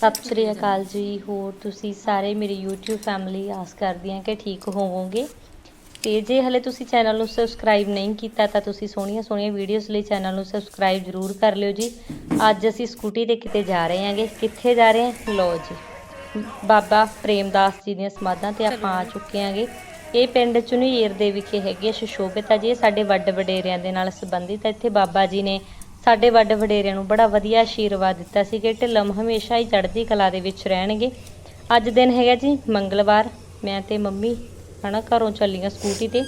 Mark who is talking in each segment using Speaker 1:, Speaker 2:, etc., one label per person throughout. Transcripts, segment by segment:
Speaker 1: ਸਤਿ ਸ਼੍ਰੀ ਅਕਾਲ ਜੀ। ਹੋਰ ਤੁਸੀਂ ਸਾਰੇ ਮੇਰੀ YouTube ਫੈਮਿਲੀ ਆਸ ਕਰਦੀ ਹਾਂ ਕਿ ਠੀਕ ਹੋਵੋਗੇ। ਤੇ ਜੇ ਹਲੇ ਤੁਸੀਂ ਚੈਨਲ ਨੂੰ ਸਬਸਕ੍ਰਾਈਬ ਨਹੀਂ ਕੀਤਾ ਤਾਂ ਤੁਸੀਂ ਸੋਹਣੀਆਂ ਸੋਹਣੀਆਂ ਵੀਡੀਓਜ਼ ਲਈ ਚੈਨਲ ਨੂੰ ਸਬਸਕ੍ਰਾਈਬ ਜ਼ਰੂਰ ਕਰ ਲਿਓ ਜੀ। ਅੱਜ ਅਸੀਂ ਸਕੂਟੀ ਤੇ ਕਿਤੇ ਜਾ ਰਹੇ ਹਾਂਗੇ। ਕਿੱਥੇ ਜਾ ਰਹੇ ਹਾਂ? ਲਓ ਜੀ। ਬਾਬਾ ਪ੍ਰੇਮਦਾਸ ਜੀ ਦੀਆਂ ਸਮਾਧਾਂ ਤੇ ਆਪਾਂ ਆ ਚੁੱਕੇ ਹਾਂਗੇ। ਇਹ ਪਿੰਡ ਚੁਨੀਰ ਦੇ ਵਿਖੇ ਹੈਗੇ ਸ਼ਸ਼ੋਭਿਤ ਆ ਜੀ ਸਾਡੇ ਵੱਡ ਵਡੇਰਿਆਂ ਦੇ ਨਾਲ ਸੰਬੰਧਿਤ ਇੱਥੇ ਬਾਬਾ ਜੀ ਨੇ ਸਾਡੇ ਵੱਡ ਵਡੇਰਿਆਂ ਨੂੰ ਬੜਾ ਵਧੀਆ ਆਸ਼ੀਰਵਾਦ ਦਿੱਤਾ ਸੀ ਕਿ ਢਿੱਲਮ ਹਮੇਸ਼ਾ ਹੀ ਚੜ੍ਹਦੀ ਕਲਾ ਦੇ ਵਿੱਚ ਰਹਿਣਗੇ। ਅੱਜ ਦਿਨ ਹੈਗਾ ਜੀ, ਮੰਗਲਵਾਰ। ਮੈਂ ਤੇ ਮੰਮੀ ਹਨਾ ਘਰੋਂ ਚੱਲੀਆਂ ਸਕੂਟੀ ਤੇ।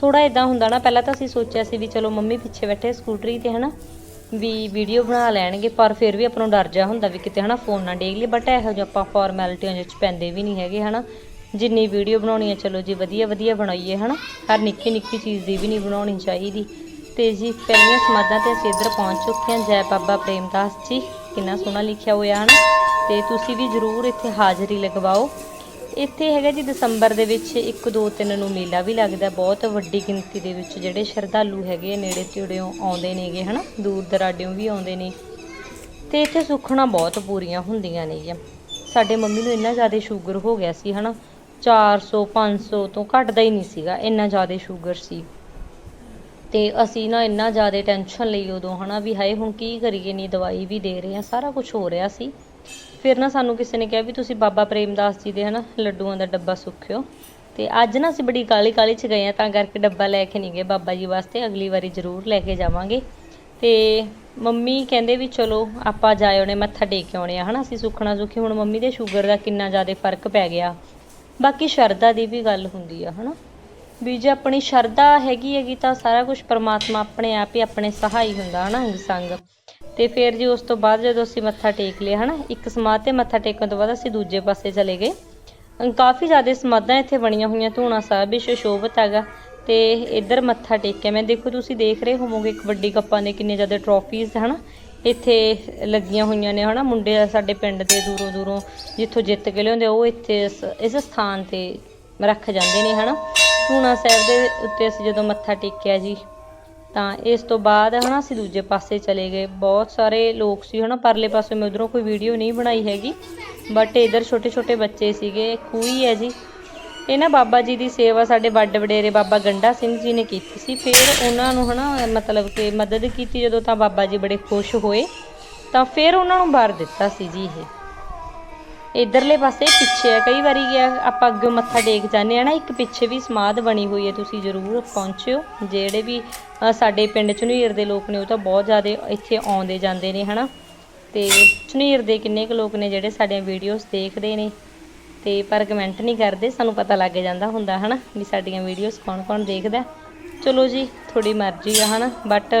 Speaker 1: ਥੋੜਾ ਇਦਾਂ ਹੁੰਦਾ ਨਾ, ਪਹਿਲਾਂ ਤਾਂ ਅਸੀਂ ਸੋਚਿਆ ਸੀ ਵੀ ਚਲੋ ਮੰਮੀ ਪਿੱਛੇ ਬੈਠੇ ਸਕੂਟਰੀ ਤੇ ਹਨਾ ਵੀ ਵੀਡੀਓ ਬਣਾ ਲੈਣਗੇ, ਪਰ ਫਿਰ ਵੀ ਆਪਾਂ ਨੂੰ ਡਰ ਜਾ ਹੁੰਦਾ ਵੀ ਕਿਤੇ ਹਨਾ ਫੋਨ ਨਾ ਡੇਗ ਲਈ ਬਟ ਇਹੋ ਜਿਹਾ ਆਪਾਂ ਫਾਰਮੈਲਿਟੀਆਂ ਵਿੱਚ ਪੈਂਦੇ ਵੀ ਨਹੀਂ ਹੈਗੇ ਹਨਾ। ਜਿੰਨੀ ਵੀਡੀਓ ਬਣਾਉਣੀ ਹੈ ਚਲੋ ਜੀ ਵਧੀਆ ਵਧੀਆ ਬਣਾਈਏ ਹਨਾ। ਹਰ ਨਿੱਕੀ ਨਿੱਕੀ ਚੀਜ਼ ਦੀ ਵੀ ਨਹੀਂ ਬਣਾਉਣੀ ਚਾਹੀਦੀ। ਤੇ ਜੀ ਪਹਿਲੀਆਂ ਸਮਾਧਾਂ ਤੇ ਅਸੀਂ ਇੱਧਰ ਪਹੁੰਚ ਚੁੱਕੇ ਹਾਂ। ਜੈ ਬਾਬਾ ਪ੍ਰੇਮਦਾਸ ਜੀ, ਕਿੰਨਾ ਸੋਹਣਾ ਲਿਖਿਆ ਹੋਇਆ ਹਨ। ਤੇ ਤੁਸੀਂ ਵੀ ਜਰੂਰ ਇੱਥੇ ਹਾਜ਼ਰੀ ਲਗਵਾਓ। ਇੱਥੇ ਹੈਗਾ ਜੀ ਦਸੰਬਰ ਦੇ ਵਿੱਚ 1 2 3 ਨੂੰ ਮੇਲਾ ਵੀ ਲੱਗਦਾ। ਬਹੁਤ ਵੱਡੀ ਗਿਣਤੀ ਦੇ ਵਿੱਚ ਜਿਹੜੇ ਸ਼ਰਧਾਲੂ ਹੈਗੇ ਨੇੜੇ ਤੇੜਿਓਂ ਆਉਂਦੇ ਨੇਗੇ ਹਨਾ। ਦੂਰ ਦਰਾਡਿਓਂ ਵੀ ਆਉਂਦੇ ਨੇ। ਤੇ ਇੱਥੇ ਸੁੱਖਣਾ ਬਹੁਤ ਪੂਰੀਆਂ ਹੁੰਦੀਆਂ ਨੇਗੀਆਂ। ਸਾਡੇ ਮੰਮੀ ਨੂੰ ਇੰਨਾ ਜ਼ਿਆਦਾ ਸ਼ੂਗਰ ਹੋ ਗਿਆ ਸੀ ਹਨਾ। 400 500 ਤੋਂ ਘਟਦਾ ਹੀ ਨਹੀਂ ਸੀਗਾ। ਇੰਨਾ ਜ਼ਿਆਦਾ ਸ਼ੂਗਰ ਸੀ। ਤੇ ਅਸੀਂ ਨਾ ਇੰਨਾ ਜ਼ਿਆਦਾ ਟੈਨਸ਼ਨ ਲਈ ਉਦੋਂ, ਹਨਾ, ਵੀ ਹਾਏ, ਹੁਣ ਕੀ ਕਰੀਏ ਨਹੀਂ ਦਵਾਈ ਵੀ ਦੇ ਰਹੇ ਆ ਸਾਰਾ ਕੁਝ ਹੋ ਰਿਹਾ ਸੀ। ਫਿਰ ਨਾ ਸਾਨੂੰ ਕਿਸੇ ਨੇ ਕਿਹਾ ਵੀ ਤੁਸੀਂ ਬਾਬਾ ਪ੍ਰੇਮਦਾਸ ਜੀ ਦੇ, ਹਨਾ, ਲੱਡੂਆਂ ਦਾ ਡੱਬਾ ਸੁੱਖਿਓ। ਤੇ ਅੱਜ ਨਾ ਅਸੀਂ ਬੜੀ ਕਾਲੀ ਕਾਲੀ ਚ ਗਏ ਆ ਤਾਂ ਕਰਕੇ ਡੱਬਾ ਲੈ ਕੇ ਨਹੀਂ ਗਏ ਬਾਬਾ ਜੀ ਵਾਸਤੇ, ਅਗਲੀ ਵਾਰੀ ਜ਼ਰੂਰ ਲੈ ਕੇ ਜਾਵਾਂਗੇ। ਤੇ ਮੰਮੀ ਕਹਿੰਦੇ ਵੀ ਚਲੋ, ਆਪਾਂ ਜਾਏ ਉਹਨੇ ਮੱਥਾ ਟੇਕ ਕੇ ਆਉਣੇ ਆ, ਹਨਾ, ਅਸੀਂ ਸੁੱਖਣਾ ਸੁੱਖੀ, ਹੁਣ ਮੰਮੀ ਦੇ ਸ਼ੂਗਰ ਦਾ ਕਿੰਨਾ ਜ਼ਿਆਦਾ ਫ਼ਰਕ ਪੈ ਗਿਆ। ਬਾਕੀ ਸ਼ਰਧਾ ਦੀ ਵੀ ਗੱਲ ਹੁੰਦੀ ਆ, ਹਨਾ। ਵੀ ਜੇ ਆਪਣੀ ਸ਼ਰਧਾ ਹੈਗੀ ਹੈਗੀ ਤਾਂ ਸਾਰਾ ਕੁਝ ਪਰਮਾਤਮਾ ਆਪਣੇ ਆਪ ਹੀ ਆਪਣੇ ਸਹਾਈ ਹੁੰਦਾ, ਹਨਾ, ਅੰਗ ਸੰਗ। ਤੇ ਫਿਰ ਜੀ ਉਸ ਤੋਂ ਬਾਅਦ ਜਦੋਂ ਅਸੀਂ ਮੱਥਾ ਟੇਕ ਲਿਆ, ਹਨਾ, ਇੱਕ ਸਮਾਧ ਤੇ ਮੱਥਾ ਟੇਕਣ ਤੋਂ ਬਾਅਦ ਅਸੀਂ ਦੂਜੇ ਪਾਸੇ ਚਲੇ ਗਏ। ਕਾਫੀ ਜ਼ਿਆਦਾ ਸਮਾਧਾਂ ਇੱਥੇ ਬਣੀਆਂ ਹੋਈਆਂ, ਧੂਣਾ ਸਾਹਿਬ ਵੀ ਸ਼ੋਭਤ ਹੈਗਾ। ਤੇ ਇੱਧਰ ਮੱਥਾ ਟੇਕਿਆ, ਮੈਂ ਦੇਖੋ ਤੁਸੀਂ ਦੇਖ ਰਹੇ ਹੋਵੋਗੇ ਕਬੱਡੀ ਕੱਪਾਂ ਦੇ ਕਿੰਨੇ ਜ਼ਿਆਦਾ ਟਰੋਫੀਜ਼ ਹਨਾ, ਇੱਥੇ ਲੱਗੀਆਂ ਹੋਈਆਂ ਨੇ, ਹਨਾ, ਮੁੰਡੇ ਸਾਡੇ ਪਿੰਡ ਦੇ ਦੂਰੋਂ ਦੂਰੋਂ ਜਿੱਥੋਂ ਜਿੱਤ ਕੇ ਲਿਆਉਂਦੇ, ਉਹ ਇੱਥੇ ਇਸ ਇਸ ਸਥਾਨ ਤੇ ਰੱਖ ਜਾਂਦੇ ਨੇ, ਹਨਾ। ਧੂਣਾ ਸਾਹਿਬ ਦੇ ਉੱਤੇ ਅਸੀਂ ਜਦੋਂ ਮੱਥਾ ਟੇਕਿਆ ਜੀ, ਤਾਂ ਇਸ ਤੋਂ ਬਾਅਦ ਹਨਾ ਅਸੀਂ ਦੂਜੇ ਪਾਸੇ ਚਲੇ ਗਏ। ਬਹੁਤ ਸਾਰੇ ਲੋਕ ਸੀ ਹਨਾ, ਪਰਲੇ ਪਾਸੇ ਮੈਂ ਉਧਰੋਂ ਕੋਈ ਵੀਡੀਓ ਨਹੀਂ ਬਣਾਈ ਹੈਗੀ ਬਟ ਇਧਰ ਛੋਟੇ ਛੋਟੇ ਬੱਚੇ ਸੀਗੇ ਖੂਹੀ ਹੈ ਜੀ। ਇਹ ਨਾ ਬਾਬਾ ਜੀ ਦੀ ਸੇਵਾ ਸਾਡੇ ਵੱਡ ਵਡੇਰੇ ਬਾਬਾ ਗੰਡਾ ਸਿੰਘ ਜੀ ਨੇ ਕੀਤੀ ਸੀ। ਫਿਰ ਉਹਨਾਂ ਨੂੰ ਹਨਾ, ਮਤਲਬ ਕਿ ਮਦਦ ਕੀਤੀ ਜਦੋਂ ਤਾਂ ਬਾਬਾ ਜੀ ਬੜੇ ਖੁਸ਼ ਹੋਏ, ਤਾਂ ਫਿਰ ਉਹਨਾਂ ਨੂੰ ਵਰ ਦਿੱਤਾ ਸੀ ਜੀ ਇਹ। ਇਧਰਲੇ ਪਾਸੇ ਪਿੱਛੇ ਆ, ਕਈ ਵਾਰੀ ਗਿਆ ਆਪਾਂ ਅੱਗੇ ਮੱਥਾ ਟੇਕ ਜਾਂਦੇ ਆ ਨਾ, ਇੱਕ ਪਿੱਛੇ ਵੀ ਸਮਾਧ ਬਣੀ ਹੋਈ ਹੈ, ਤੁਸੀਂ ਜ਼ਰੂਰ ਪਹੁੰਚਿਓ। ਜਿਹੜੇ ਵੀ ਸਾਡੇ ਪਿੰਡ ਝੁਨੀਰ ਦੇ ਲੋਕ ਨੇ, ਉਹ ਤਾਂ ਬਹੁਤ ਜ਼ਿਆਦਾ ਇੱਥੇ ਆਉਂਦੇ ਜਾਂਦੇ ਨੇ, ਹਨਾ? ਤੇ ਝੁਨੀਰ ਦੇ ਕਿੰਨੇ ਕੁ ਲੋਕ ਨੇ ਜਿਹੜੇ ਸਾਡੀਆਂ ਵੀਡੀਓਜ਼ ਦੇਖਦੇ ਨੇ? ਤੇ ਪਰ ਕਮੈਂਟ ਨਹੀਂ ਕਰਦੇ, ਸਾਨੂੰ ਪਤਾ ਲੱਗ ਜਾਂਦਾ ਹੁੰਦਾ, ਹਨਾ? ਵੀ ਸਾਡੀਆਂ ਵੀਡੀਓਜ਼ ਕੌਣ-ਕੌਣ ਦੇਖਦਾ। ਚਲੋ ਜੀ ਥੋੜੀ ਮਰਜ਼ੀ ਆ, ਹਨਾ? ਬਟ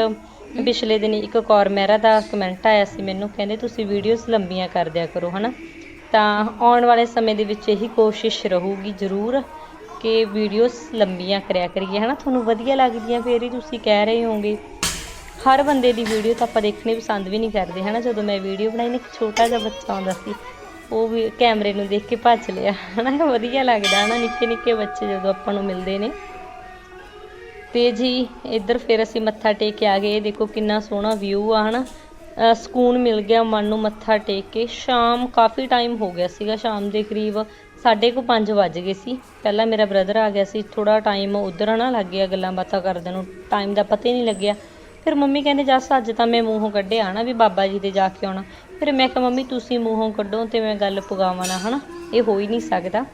Speaker 1: ਪਿਛਲੇ ਦਿਨ ਇੱਕ ਕੌਰ ਮਹਿਰਾ ਦਾ ਕਮੈਂਟ ਆਇਆ ਸੀ ਮੈਨੂੰ, ਕਹਿੰਦੇ ਤੁਸੀਂ ਵੀਡੀਓਜ਼ ਲੰਬੀਆਂ ਕਰ ਦਿਆ ਕਰੋ, ਹਨਾ? ਤਾਂ ਆਉਣ ਵਾਲੇ ਸਮੇਂ ਦੇ ਵਿੱਚ ਇਹੀ ਕੋਸ਼ਿਸ਼ ਰਹੂਗੀ ਜ਼ਰੂਰ ਕਿ ਵੀਡੀਓਜ਼ ਲੰਬੀਆਂ ਕਰਿਆ ਕਰੀਏ, ਹਨਾ? ਤੁਹਾਨੂੰ ਵਧੀਆ ਲੱਗਦੀਆਂ ਫੇਰ ਹੀ ਤੁਸੀਂ ਕਹਿ ਰਹੇ ਹੋਵੋਗੇ। ਹਰ ਬੰਦੇ ਦੀ ਵੀਡੀਓ ਤਾਂ ਆਪਾਂ ਦੇਖਣੀ ਪਸੰਦ ਵੀ ਨਹੀਂ ਕਰਦੇ, ਹਨਾ? ਜਦੋਂ ਮੈਂ ਵੀਡੀਓ ਬਣਾਈ ਨਾ ਇੱਕ ਛੋਟਾ ਜਿਹਾ ਬੱਚਾ ਆਉਂਦਾ ਸੀ, ਉਹ ਵੀ ਕੈਮਰੇ ਨੂੰ ਦੇਖ ਕੇ ਭੱਜ ਲਿਆ, ਹਨਾ? ਵਧੀਆ ਲੱਗਦਾ, ਹਨਾ? ਨਿੱਕੇ ਨਿੱਕੇ ਬੱਚੇ ਜਦੋਂ ਆਪਾਂ ਨੂੰ ਮਿਲਦੇ ਨੇ। ਤੇ ਜੀ, ਇੱਧਰ ਫਿਰ ਅਸੀਂ ਮੱਥਾ ਟੇਕ ਕੇ ਆ ਗਏ। ਦੇਖੋ ਕਿੰਨਾ ਸੋਹਣਾ ਵਿਊ ਆ, ਹਨਾ? ਅਹ ਸਕੂਨ ਮਿਲ ਗਿਆ ਮਨ ਨੂੰ ਮੱਥਾ ਟੇਕ ਕੇ। ਸ਼ਾਮ ਕਾਫੀ ਟਾਈਮ ਹੋ ਗਿਆ ਸੀਗਾ, ਸ਼ਾਮ ਦੇ ਕਰੀਬ ਸਾਢੇ ਕੁ ਪੰਜ ਵੱਜ ਗਏ ਸੀ। ਪਹਿਲਾਂ ਮੇਰਾ ਬ੍ਰਦਰ ਆ ਗਿਆ ਸੀ ਥੋੜਾ ਟਾਈਮ ਉਧਰ ਨਾ ਲੱਗ ਗਿਆ ਗੱਲਾਂ ਬਾਤਾਂ ਕਰਦੇ ਨੂੰ। ਟਾਈਮ ਦਾ ਪਤਾ ਹੀ ਨਹੀਂ ਲੱਗਿਆ। ਫਿਰ ਮੰਮੀ ਕਹਿੰਦੇ, ਜੱਸ, ਅੱਜ ਤਾਂ ਮੈਂ ਮੂੰਹੋਂ ਕੱਢਿਆ ਨਾ ਵੀ ਬਾਬਾ ਜੀ ਦੇ ਜਾ ਕੇ ਆਉਣਾ। ਫਿਰ ਮੈਂ ਕਿਹਾ, ਮੰਮੀ, ਤੁਸੀਂ ਮੂੰਹੋਂ ਕੱਢੋ ਤੇ ਮੈਂ ਗੱਲ ਪੁਗਾਵਾਂ ਨਾ, ਹਨਾ? ਇਹ ਹੋ ਹੀ ਨਹੀਂ ਸਕਦਾ।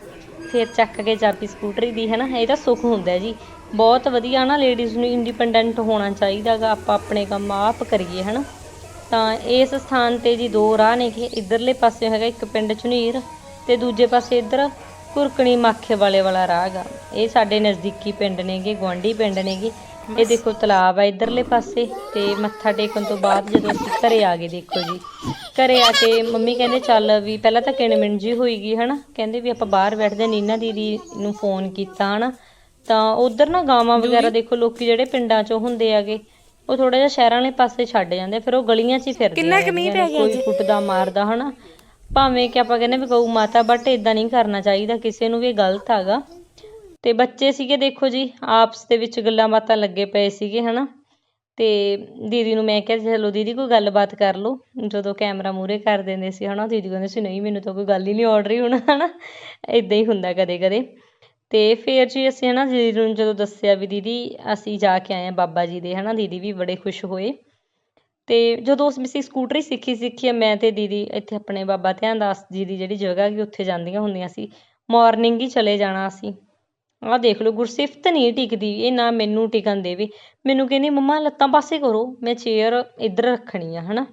Speaker 1: ਫਿਰ ਚੱਕ ਕੇ ਚਾਬੀ ਸਕੂਟਰੀ ਦੀ ਹੈ ਨਾ ਇਹ ਤਾਂ ਸੁੱਖ ਹੁੰਦਾ ਜੀ। ਬਹੁਤ ਵਧੀਆ ਨਾ ਲੇਡੀਜ਼ ਨੂੰ ਇੰਡੀਪੈਂਡੈਂਟ ਹੋਣਾ ਚਾਹੀਦਾਗਾ। ਆਪਾਂ ਆਪਣੇ ਕੰਮ ਆਪ ਕਰੀਏ, ਹਨਾ? ਤਾਂ ਇਸ ਸਥਾਨ ਤੇ ਜੀ ਦੋ ਰਾਹ ਨੇ ਕਿ ਇਧਰਲੇ ਪਾਸੇ ਹੈਗਾ ਇੱਕ ਪਿੰਡ ਝੁਨੀਰ ਤੇ ਦੂਜੇ ਪਾਸੇ ਇੱਧਰ ਕੁਰਕਣੀ ਮਾਖੇ ਵਾਲੇ ਵਾਲਾ ਰਾਹ ਗਾ ਇਹ ਸਾਡੇ ਨਜ਼ਦੀਕੀ ਪਿੰਡ ਨੇਗੇ ਗੁਆਂਢੀ ਪਿੰਡ ਨੇਗੇ। ਇਹ ਦੇਖੋ ਤਲਾਬ ਆ ਇਧਰਲੇ ਪਾਸੇ ਤੇ ਮੱਥਾ ਟੇਕਣ ਤੋਂ ਬਾਅਦ ਜਦੋਂ ਅਸੀਂ ਘਰੇ ਆ ਗਏ ਦੇਖੋ ਜੀ। ਘਰੇ ਆ ਕੇ ਮੰਮੀ ਕਹਿੰਦੇ ਚੱਲ ਵੀ ਪਹਿਲਾਂ ਤਾਂ ਕਿਣਮਿਣ ਜੀ ਹੋਈ ਗਈ ਹਨਾ ਕਹਿੰਦੇ ਵੀ ਆਪਾਂ ਬਾਹਰ ਬੈਠਦੇ ਨੀਨਾ ਦੀਦੀ ਨੂੰ ਫੋਨ ਕੀਤਾ ਹਨਾ। ਤਾਂ ਉਧਰ ਨਾ ਗਾਵਾਂ ਵਗੈਰਾ ਦੇਖੋ ਲੋਕੀ ਜਿਹੜੇ ਪਿੰਡਾਂ ਚੋਂ ਹੁੰਦੇ ਆਗੇ ਉਹ ਥੋੜਾ ਜਿਹਾ ਸ਼ਹਿਰਾਂ ਵਾਲੇ ਪਾਸੇ ਛੱਡ ਜਾਂਦੇ ਫਿਰ ਉਹ ਗਲੀਆਂ 'ਚ ਹੀ ਫਿਰਦੇ ਕਿੰਨਾ ਕਮੀ ਪੈ ਗਿਆ ਕੋਈ ਕੁੱਟਦਾ ਮਾਰਦਾ ਹਨਾ? ਭਾਵੇਂ ਕਿ ਆਪਾਂ ਕਹਿੰਦੇ ਵੀ ਗਊ ਮਾਤਾ ਬਟ ਇਦਾਂ ਨਹੀਂ ਕਰਨਾ ਚਾਹੀਦਾ ਕਿਸੇ ਨੂੰ ਵੀ ਇਹ ਗਲਤ ਹੈਗਾ। ਤੇ ਬੱਚੇ ਸੀਗੇ ਦੇਖੋ ਜੀ ਆਪਸ ਦੇ ਵਿੱਚ ਗੱਲਾਂ ਬਾਤਾਂ ਲੱਗੇ ਪਏ ਸੀਗੇ ਹਨਾ? ਤੇ ਦੀਦੀ ਨੂੰ ਮੈਂ ਕਿਹਾ ਚਲੋ ਦੀਦੀ ਕੋਈ ਗੱਲਬਾਤ ਕਰ ਲਓ। ਜਦੋਂ ਕੈਮਰਾ ਮੂਹਰੇ ਕਰ ਦਿੰਦੇ ਸੀ ਹਨਾ? ਦੀਦੀ ਕਹਿੰਦੇ ਸੀ ਨਹੀਂ ਮੈਨੂੰ ਤਾਂ ਕੋਈ ਗੱਲ ਹੀ ਨਹੀਂ ਆਉਣ ਰਹੀ ਹੁਣ ਹਨਾ? ਇਦਾਂ ਹੀ ਹੁੰਦਾ ਕਦੇ ਕਦੇ ਤੇ ਫਿਰ ਜੀ ਅਸੀਂ ਨਾ ਦੀਦੀ ਨੂੰ ਜਦੋਂ ਦੱਸਿਆ ਵੀ ਦੀਦੀ ਅਸੀਂ ਜਾ ਕੇ ਆਏ ਆ ਬਾਬਾ ਜੀ ਦੇ ਹਨਾ, ਦੀਦੀ ਵੀ ਬੜੇ ਖੁਸ਼ ਹੋਏ। ਤੇ ਜਦੋਂ ਉਸ ਅਸੀਂ ਸਕੂਟਰੀ ਸਿੱਖੀ ਸਿੱਖੀ ਆ, ਮੈਂ ਤੇ ਦੀਦੀ ਇੱਥੇ ਆਪਣੇ ਬਾਬਾ ਧਿਆਨ ਦਾਸ ਜੀ ਦੀ ਜਿਹੜੀ ਜਗ੍ਹਾ ਹੈਗੀ ਉੱਥੇ ਜਾਂਦੀਆਂ ਹੁੰਦੀਆਂ ਸੀ ਮਾਰਨਿੰਗ ਹੀ ਚਲੇ ਜਾਣਾ ਅਸੀਂ। ਆਹ ਦੇਖ ਲਓ, ਗੁਰਸਿਫਤ ਨਹੀਂ ਟਿਕਦੀ, ਇਹ ਨਾ ਮੈਨੂੰ ਟਿਕਣ ਦੇਵੇ। ਮੈਨੂੰ ਕਹਿੰਦੀ, ਮੰਮਾ, ਲੱਤਾਂ ਪਾਸੇ ਕਰੋ, ਮੈਂ ਚੇਅਰ ਇੱਧਰ ਰੱਖਣੀ ਆ, ਹਨਾ।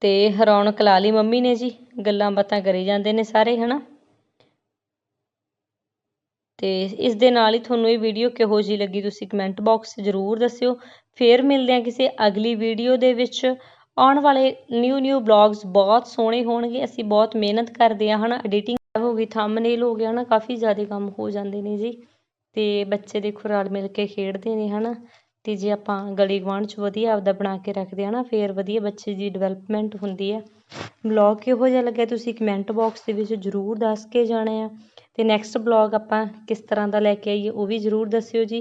Speaker 1: ਤੇ ਰੌਣਕ ਲਾ ਲਈ ਮੰਮੀ ਨੇ ਜੀ, ਗੱਲਾਂ ਬਾਤਾਂ ਕਰੀ ਜਾਂਦੇ ਨੇ ਸਾਰੇ, ਹਨਾ। ਅਤੇ ਇਸ ਦੇ ਨਾਲ ਹੀ ਤੁਹਾਨੂੰ ਇਹ ਵੀਡੀਓ ਕਿਹੋ ਜਿਹੀ ਲੱਗੀ ਤੁਸੀਂ ਕਮੈਂਟ ਬਾਕਸ 'ਚ ਜ਼ਰੂਰ ਦੱਸਿਓ। ਫਿਰ ਮਿਲਦੇ ਹਾਂ ਕਿਸੇ ਅਗਲੀ ਵੀਡੀਓ ਦੇ ਵਿੱਚ। ਆਉਣ ਵਾਲੇ ਨਿਊ ਨਿਊ ਬਲੌਗਸ ਬਹੁਤ ਸੋਹਣੇ ਹੋਣਗੇ। ਅਸੀਂ ਬਹੁਤ ਮਿਹਨਤ ਕਰਦੇ ਹਾਂ, ਹਨਾ? ਐਡੀਟਿੰਗ ਹੋ ਗਈ ਥੰਬਨੇਲ ਹੋ ਗਿਆ, ਹਨਾ? ਕਾਫੀ ਜ਼ਿਆਦਾ ਕੰਮ ਹੋ ਜਾਂਦੇ ਨੇ ਜੀ। ਤੇ ਬੱਚੇ ਦੇਖੋ ਰਲ ਮਿਲ ਕੇ ਖੇਡਦੇ ਨੇ, ਹਨਾ? ਤੇ ਜੇ ਆਪਾਂ ਗਲੀ ਗੁਆਂਢ 'ਚ ਵਧੀਆ ਆਪਦਾ ਬਣਾ ਕੇ ਰੱਖਦੇ ਹਾਂ ਨਾ ਫੇਰ ਵਧੀਆ ਬੱਚੇ ਦੀ ਡਿਵੈਲਪਮੈਂਟ ਹੁੰਦੀ ਹੈ। ਬਲੌਗ ਕਿਹੋ ਜਿਹਾ ਲੱਗਿਆ? ਤੁਸੀਂ ਕਮੈਂਟ ਬਾਕਸ ਦੇ ਵਿੱਚ ਜ਼ਰੂਰ ਦੱਸ ਕੇ ਜਾਣਾ ਆ। ਅਤੇ ਨੈਕਸਟ ਬਲੌਗ ਆਪਾਂ ਕਿਸ ਤਰ੍ਹਾਂ ਦਾ ਲੈ ਕੇ ਆਈਏ ਉਹ ਵੀ ਜ਼ਰੂਰ ਦੱਸਿਓ ਜੀ।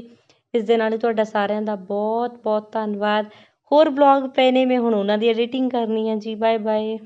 Speaker 1: ਇਸ ਦੇ ਨਾਲ ਹੀ ਤੁਹਾਡਾ ਸਾਰਿਆਂ ਦਾ ਬਹੁਤ ਬਹੁਤ ਧੰਨਵਾਦ। ਹੋਰ ਬਲੌਗ ਪਏ ਨੇ, ਮੈਂ ਹੁਣ ਉਹਨਾਂ ਦੀ ਐਡੀਟਿੰਗ ਕਰਨੀ ਹੈ ਜੀ। Bye bye